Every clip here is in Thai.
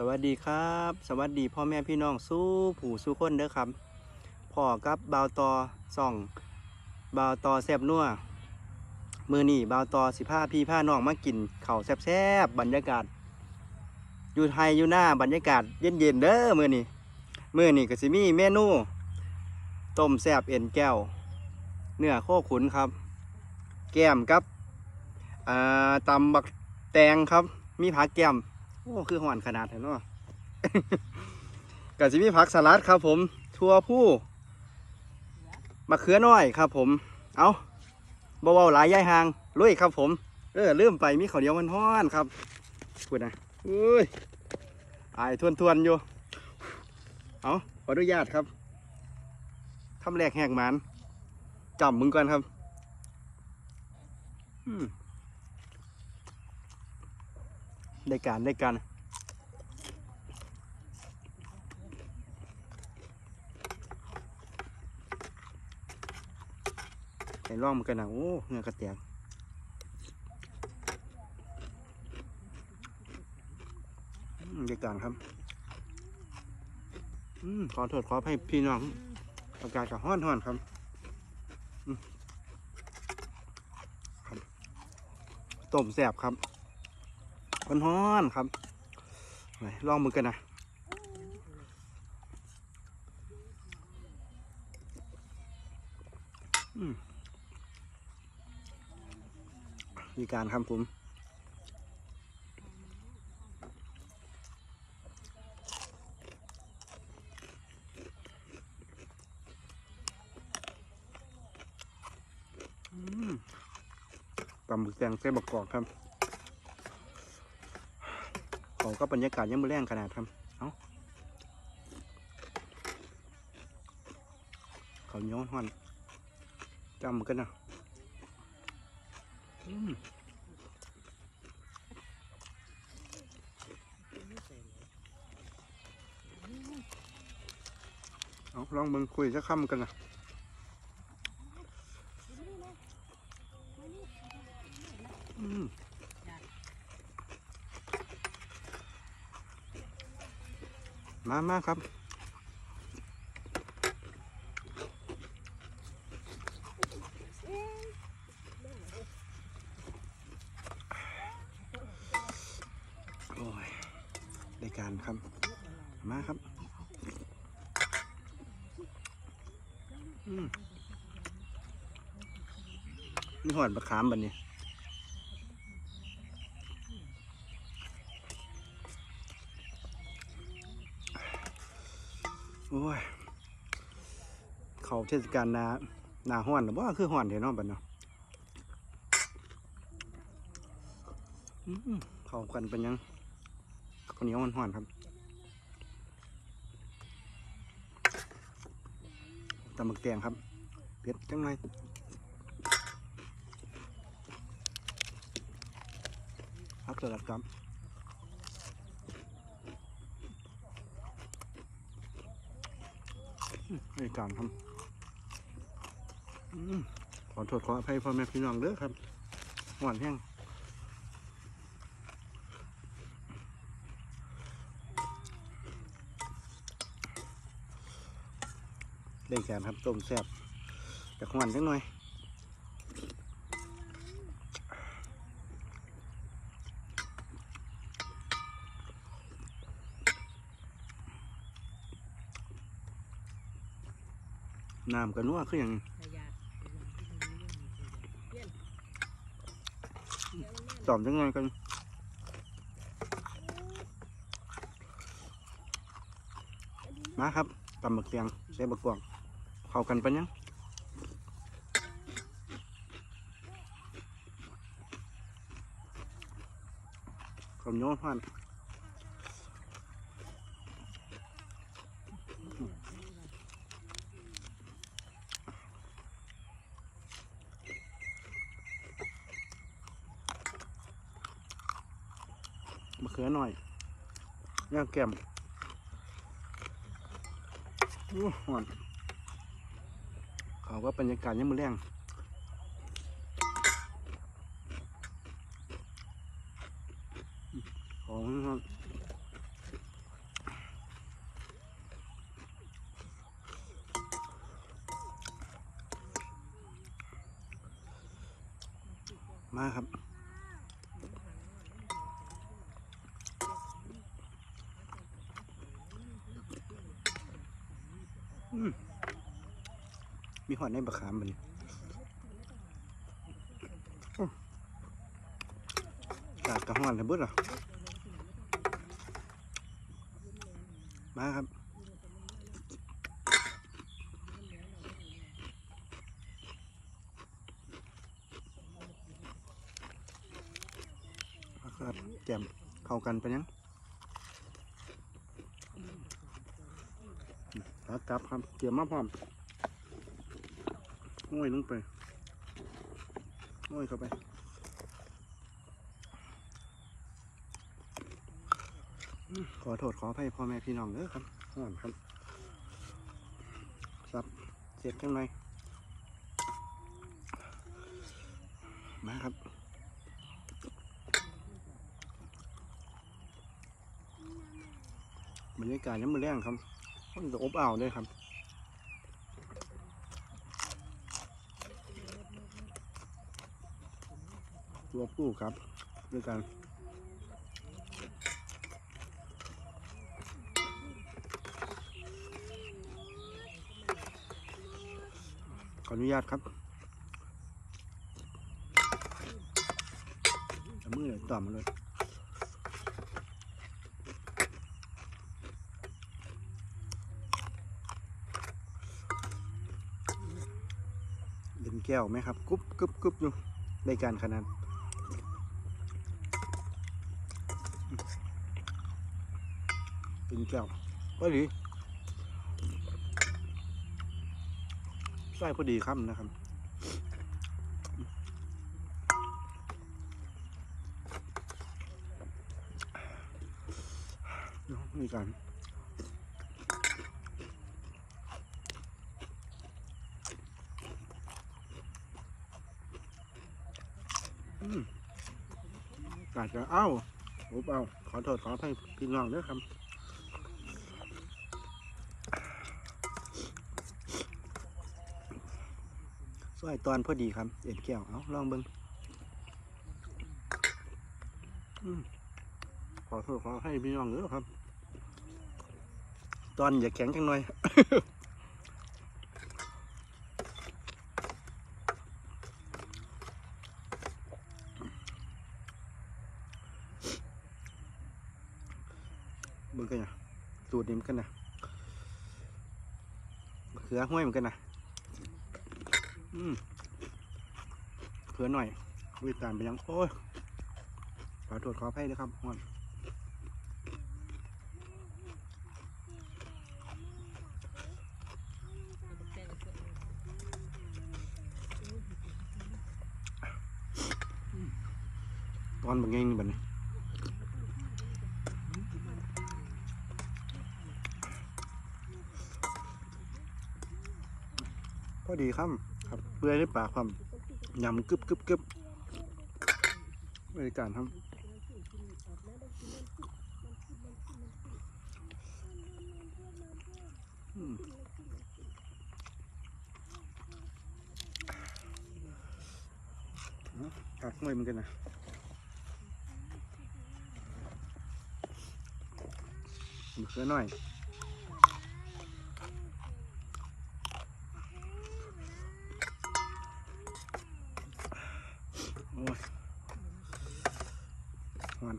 สวัสดีครับ สวัสดีพ่อแม่พี่น้องสู้ผู้สู้คนเด้อครับพ่อกับบาวตอส่องบาวตอแซบนัวมือนี่บาวตอสิผ้าพี่ผ้าน้องมากินเข้าแซ่บๆบบรรยากาศ อยู่ไทยอยู่หน้าบรรยากาศเย็นๆเด้อมือนี่มือนี่ก็สิมีเมนูต้มแซบเอ็นแก้ว เนื้อโคขุนครับ แก้มกับอ่าตำบักแตงครับ มีผักแก้ม โอ้คือหวานขนาดเห็นเนาะก็จะมีผักสลัดครับผม ทั่วผู้มะเขือน้อยครับผม เอาเบาๆหลายย่ายหางลุยครับผม เออลืมไปมีข้าวเหนียวมันห้อนครับพูดนะอุ้ยอายทวนทวนๆอยู่ เอาขออนุญาตครับทำแรกแหกหมันจำมึงก่อนครับ อืม ได้การได้การไอ้ร่องมันกันนะโอ้เงือกระเตียงอืมได้การครับ อืมขอโทษขอให้พี่น้องอากาศกับห้อนห้อนครับอืมครับต้มแสบครับ มันฮ้อนๆครับไหนลองมือกันนะมีการครับผมอืมปลาหมึกแดงเส้นบกกอกครับ ของก็บรรยากาศยังมือแรงขนาดครับเอาเขาย้อนห่อนจำกันนะอืมเอาลองมึงคุยจะค่ำกันนะอืม มามาครับ โอ้ยได้การครับ มาครับ อืมนี่หอดบะขามบันนี้ เทศกาลนาหนาห้อนหรือว่าคือห้อนเดี๋ยวน้องบัดเนาะเข้ากันเป็นยังข้าวเหนียวมันห้อนครับตำหมึกแดงครับเผ็ดจังเลยพักสลัดครับในการทำอืม ขอโทษขออภัยพ่อแม่พี่น้องเด้อครับหวานแห้งได้การครับต้มแซ่บจากหวานจังหน่อยน้ำกันนัวคืออย่าง จอมยังไงกันมาครับตำบักเตียงใส่บักกวางเข้ากันปะยังข้าวเหนียวพัน มะเขือหน่อยย่างแก้มโอ้หอนเขาว่าบรรยากาศยังมือแรงของครับ มาครับ อื มีหอดในบะขามมันกาดกระห้อนเลยเบิดเหรอมาครับครับแจมเข้ากันไปยัง แล้วกลับครับเตรียมมาพร้อมโอ้ยลงไปโอ้ยเข้าไปขอโทษขออภัยพ่อแม่พี่น้องเด้อครับห่อนครับซับเสร็จกันหน่อยมาครับบรรยากาศยังมือแรงครับ มันจะอบอ้าวด้วยครับตัวผู้ครับด้วยกันขออนุญาตครับเอามือยต่อมาเลย เล่นแก้วไหมครับกรุบกรุบกรุบอยู่ในการขนาดเป็นแก้วพอดีใส่พอดีครับนะครับมีการ อาจจะเอ้าโอ้เปล่าขอโทษขออภัยพี่น้องด้วยครับสวยตอนพอดีครับ เอ็ดแก้ว เอาลองเบิ้งขอโทษขอให้พี่น้องด้วยครับ ตอนอย่าแข็งจังหน่อย เบิ่งกันนะสูตรนี้มือนกันนะเขือห้วยเหมือนกันนะอืมเขือหน่อยวิตามไปยังโอ้ยขอโทษขออภัยด้วยครับฮอนตอนบางไงนี่บัดนี้ พอ ดีครับครับเปื่อยในปากครับยำกึบกึบกึบบริการครับอืมเอากัดมวยเหมือนกันนะมะเขือหน่อย โอ้ยมัน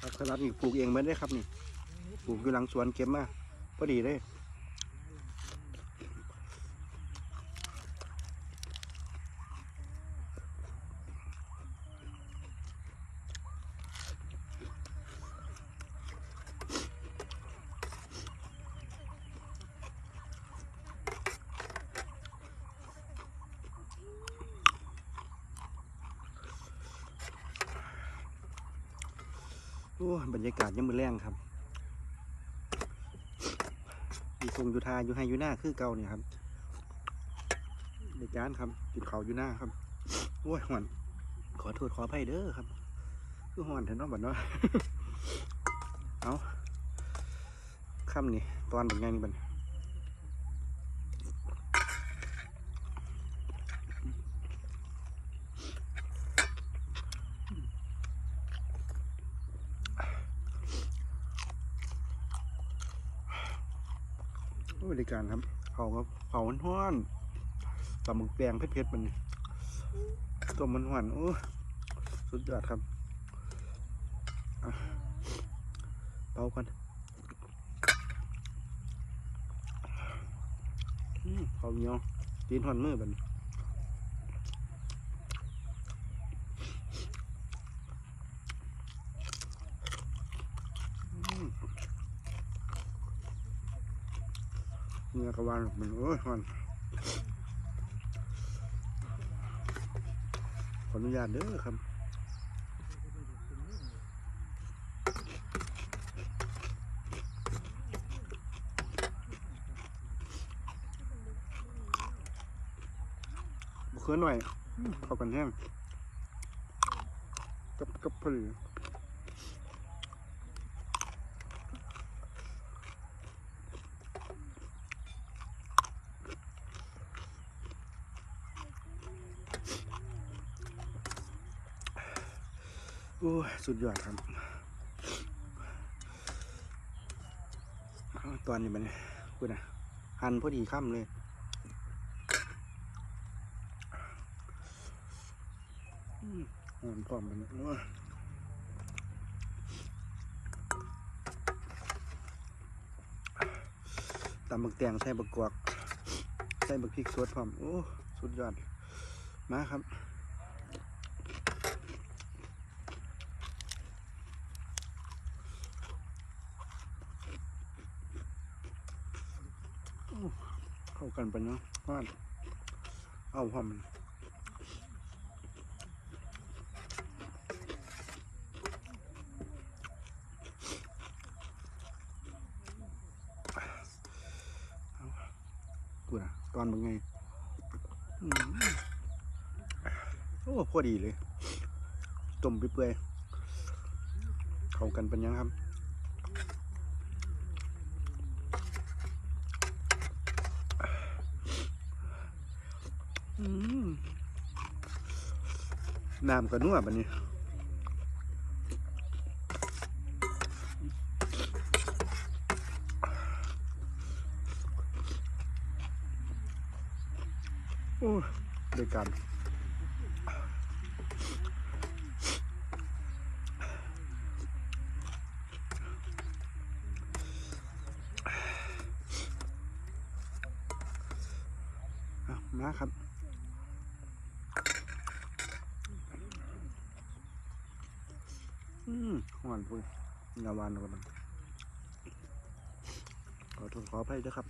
ครับ สลัดนี่ปลูกเองไม่ได้ครับนี่ ปลูกอยู่หลังสวนเก็บมาพอดีเลย บรรยากาศยังมือแรงครับอยู่ทรงอยู่ทาอยู่ให้อยู่หน้าคือเก่าเนี่ยครับในจานครับกินเขาอยู่หน้าครับโอ้ยหวันขอโทษขออภัยเด้อครับคือหอนแท้เนาะบัดเนาะเอาค่ำนี่ตอนเป็นไงนี่บัด บริการครับเผาครับเผามันห้อนตำหมึกแปงเผ็ดๆมันนี่ตัวมันหวานโอ้สุดยอดครับเป่ากันเขาเนียวตีนหอนมือบันอืม เนื้อกระวานมันโอ้ยหอนขออนุญาตเด้อครับเคลื่อนหน่อยเข้ากันแห้งกับกับพอ โอ้ยสุดยอดครับเอาตอนนี้มันพูดนะหั่นพอดีค่ำเลยหอมพร้อมมันโอ้ยตำบักแตงใส่บักกวกใส่บักพริกสดพร้อม โอ้ สุดยอด มาครับ โอ้เข้า กันไปเนาะว่าเอาพร้อมกูนะตอนมึงไงโอ้พอดีเลย ต้มเปื่อยๆเข้ากันเป็นยังครับ อืม น้ำกระนัวบันนี้โอ้ด้วยกันมาครับ อื มหวานปุ้ยงาวานกันมันขอโทษขออภัยด้วยครับ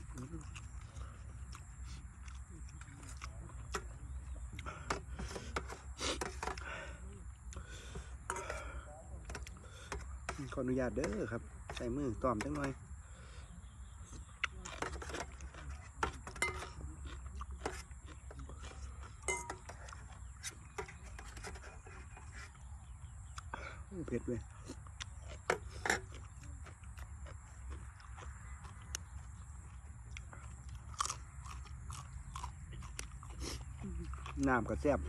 ขออนุญาตเด้อครับ ใส่มือตอมจังหน่อย โอ้เผ็ดเลย น้ำก็แซ่บ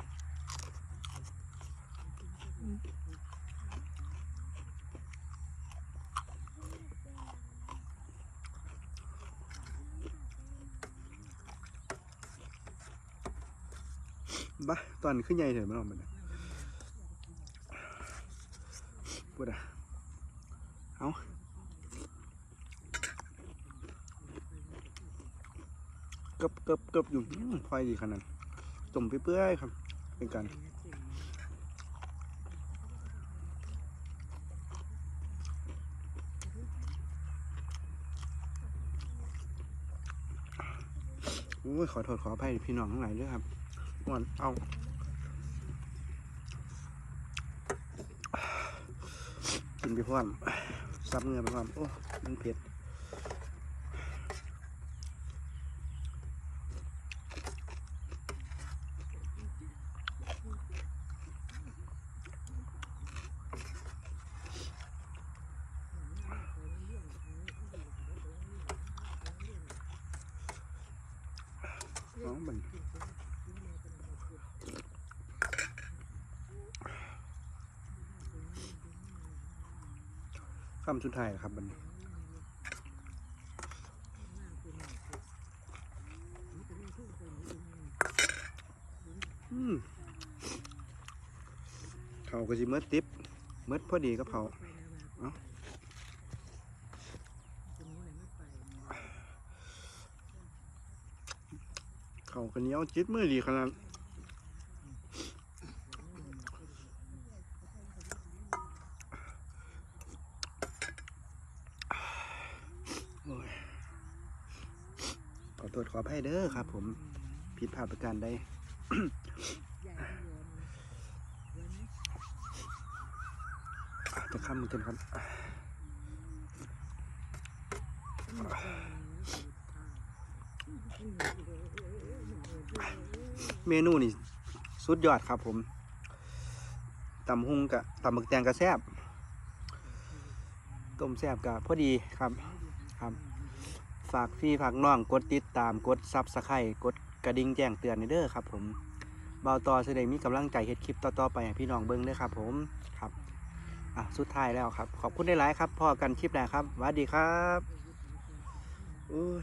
บ้าตอนขึ้นใหญ่เถอะมันออกมาเนี่ยพูดอะเอาเกับเกับเกับอยู่ไฟดีขนาด นั้นต้มเปื่อยๆครับ เป็นการโอ้ยขอโทษขออภัยพี่น้องทั้งหลายด้วยครับม่วนเอากินไปพร้อมซับเนื้อไปพร้อมโอ้ มันเผ็ด น้องมันคำสุดท้ายครับมันเขาก็สิเมื่อติบเมื่อพอดีกับเขาเอ้า เขาก็เนี้ยวจิตมือดีขนาดโอ้ยขอโทษขออภัยเด้อครับ ผมผิดพลาดประการใดจะข้ามมือกันครับ เมนูนี่สุดยอดครับผมตำหุงกับตำหมึกแตงกระแซบต้มแซบกับพอดีครับครับ ฝากพี่ฝากน้องกดติดตามกดซับสไครต์กดกระดิ่งแจ้งเตือนในเด้อครับ ผมเบาต่อแสดงมีกำลังใจเฮ็ดคลิปต่อๆไปให้พี่น้องเบิ้งเด้อครับ ผมครับอะสุดท้ายแล้วครับ ขอบคุณได้หลายครับพอกันคลิปหน้าครับสวัสดีครับโอ้ย